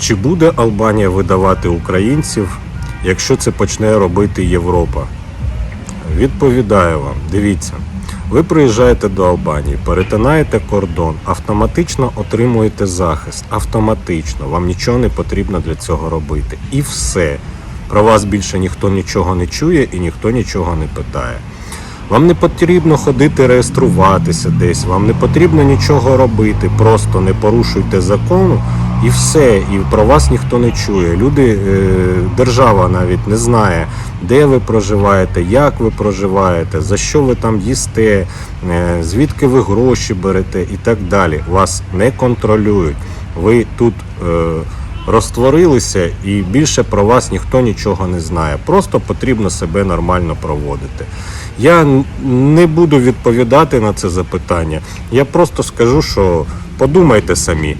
Чи буде Албанія видавати українців, якщо це почне робити Європа? Відповідаю вам, дивіться. Ви приїжджаєте до Албанії, перетинаєте кордон, автоматично отримуєте захист. Автоматично. Вам нічого не потрібно для цього робити. І все. Про вас більше ніхто нічого не чує і ніхто нічого не питає. Вам не потрібно ходити реєструватися десь, вам не потрібно нічого робити, просто не порушуйте закону і все. І про вас ніхто не чує. Люди, е, держава навіть не знає, де ви проживаєте, як ви проживаєте, за що ви там їсте, е, звідки ви гроші берете і так далі. Вас не контролюють. Ви тут. Розтворилися і більше про вас ніхто нічого не знає. Просто потрібно себе нормально проводити. Я не буду відповідати на це запитання. Я просто скажу, що подумайте самі.